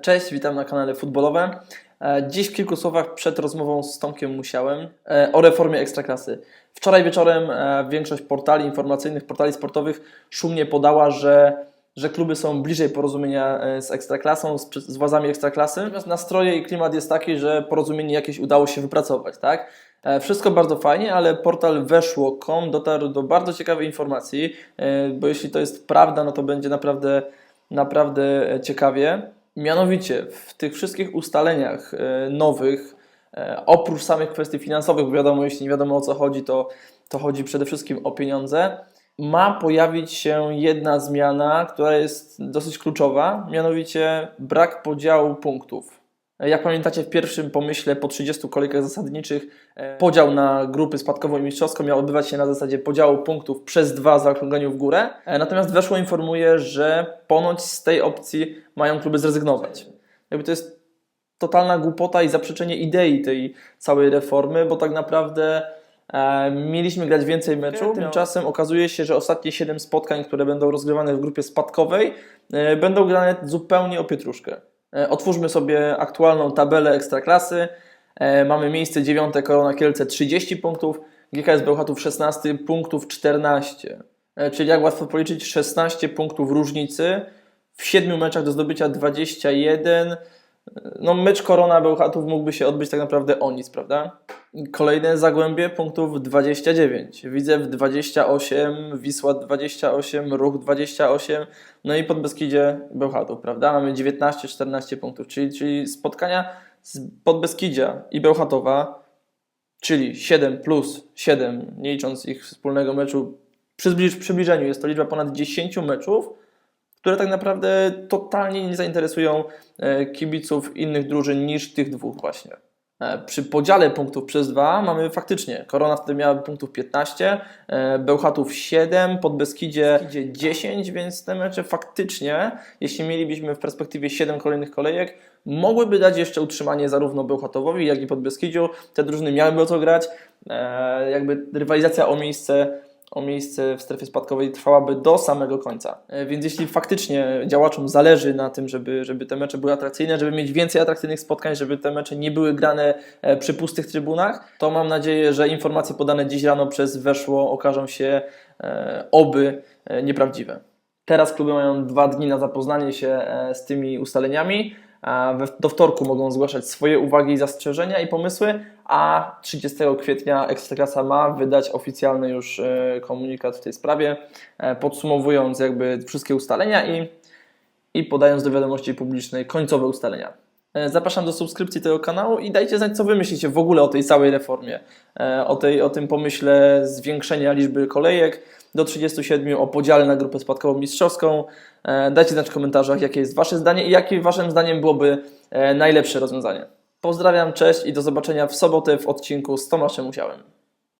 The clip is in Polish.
Cześć, witam na kanale Futbolowe. E, Dziś w kilku słowach przed rozmową z Tomkiem Musiałem e, o reformie Ekstraklasy. Wczoraj wieczorem e, większość portali informacyjnych, portali sportowych szumnie podała, że, że kluby są bliżej porozumienia z Ekstraklasą, z, z władzami Ekstraklasy. Natomiast nastroje i klimat jest taki, że porozumienie jakieś udało się wypracować, tak? Wszystko bardzo fajnie, ale portal weszło.com dotarł do bardzo ciekawej informacji, bo jeśli to jest prawda, no to będzie naprawdę, naprawdę ciekawie. Mianowicie w tych wszystkich ustaleniach e, nowych, e, oprócz samych kwestii finansowych, bo wiadomo, jeśli nie wiadomo o co chodzi, to, to chodzi przede wszystkim o pieniądze, ma pojawić się jedna zmiana, która jest dosyć kluczowa, mianowicie brak podziału punktów. Jak pamiętacie, w pierwszym pomyśle po 30 kolejkach zasadniczych e, podział na grupy spadkową i mistrzowską miał odbywać się na zasadzie podziału punktów przez dwa zaokrągleniu w górę. E, Natomiast weszło informuje, że ponoć z tej opcji mają kluby zrezygnować. Jakby to jest totalna głupota i zaprzeczenie idei tej całej reformy, bo tak naprawdę e, mieliśmy grać więcej meczów. Tymczasem okazuje się, że ostatnie 7 spotkań, które będą rozgrywane w grupie spadkowej, będą grane zupełnie o pietruszkę. E, Otwórzmy sobie aktualną tabelę Ekstraklasy. E, Mamy miejsce 9 Korona Kielce 30 punktów, GKS Bełchatów 16 punktów 14. E, Czyli jak łatwo policzyć 16 punktów różnicy w 7 meczach do zdobycia 21. No mecz Korona Bełchatów mógłby się odbyć tak naprawdę o nic, prawda? Kolejne Zagłębie punktów 29, Widzew 28, Wisła 28, Ruch 28, no i Podbeskidzie Bełchatów, prawda? Mamy 19-14 punktów, czyli, czyli spotkania z Podbeskidzia i Bełchatowa, czyli 7 plus 7, nie licząc ich wspólnego meczu, przy przybliżeniu jest to liczba ponad 10 meczów, które tak naprawdę totalnie nie zainteresują e, kibiców innych drużyn niż tych dwóch właśnie. E, Przy podziale punktów przez dwa mamy faktycznie, Korona wtedy miała punktów 15, e, Bełchatów 7, Podbeskidzie 10, więc te mecze faktycznie, jeśli mielibyśmy w perspektywie 7 kolejnych kolejek, mogłyby dać jeszcze utrzymanie zarówno Bełchatowowi, jak i Podbeskidziu. Te drużyny miałyby o co grać, e, jakby rywalizacja o miejsce o miejsce w strefie spadkowej trwałaby do samego końca. E, Więc jeśli faktycznie działaczom zależy na tym, żeby, żeby te mecze były atrakcyjne, żeby mieć więcej atrakcyjnych spotkań, żeby te mecze nie były grane e, przy pustych trybunach, to mam nadzieję, że informacje podane dziś rano przez Weszło okażą się e, oby nieprawdziwe. Teraz kluby mają dwa dni na zapoznanie się z tymi ustaleniami. Do wtorku mogą zgłaszać swoje uwagi i zastrzeżenia i pomysły, a 30 kwietnia Ekstraklasa ma wydać oficjalny już e, komunikat w tej sprawie, e, podsumowując jakby wszystkie ustalenia i, i podając do wiadomości publicznej końcowe ustalenia. E, Zapraszam do subskrypcji tego kanału i dajcie znać, co wy myślicie w ogóle o tej całej reformie, e, o, tej, o tym pomyśle zwiększenia liczby kolejek do 37, o podziale na grupę spadkową mistrzowską. E, Dajcie znać w komentarzach, jakie jest wasze zdanie i jakie waszym zdaniem byłoby najlepsze rozwiązanie. Pozdrawiam, cześć i do zobaczenia w sobotę w odcinku z Tomaszem Musiałem.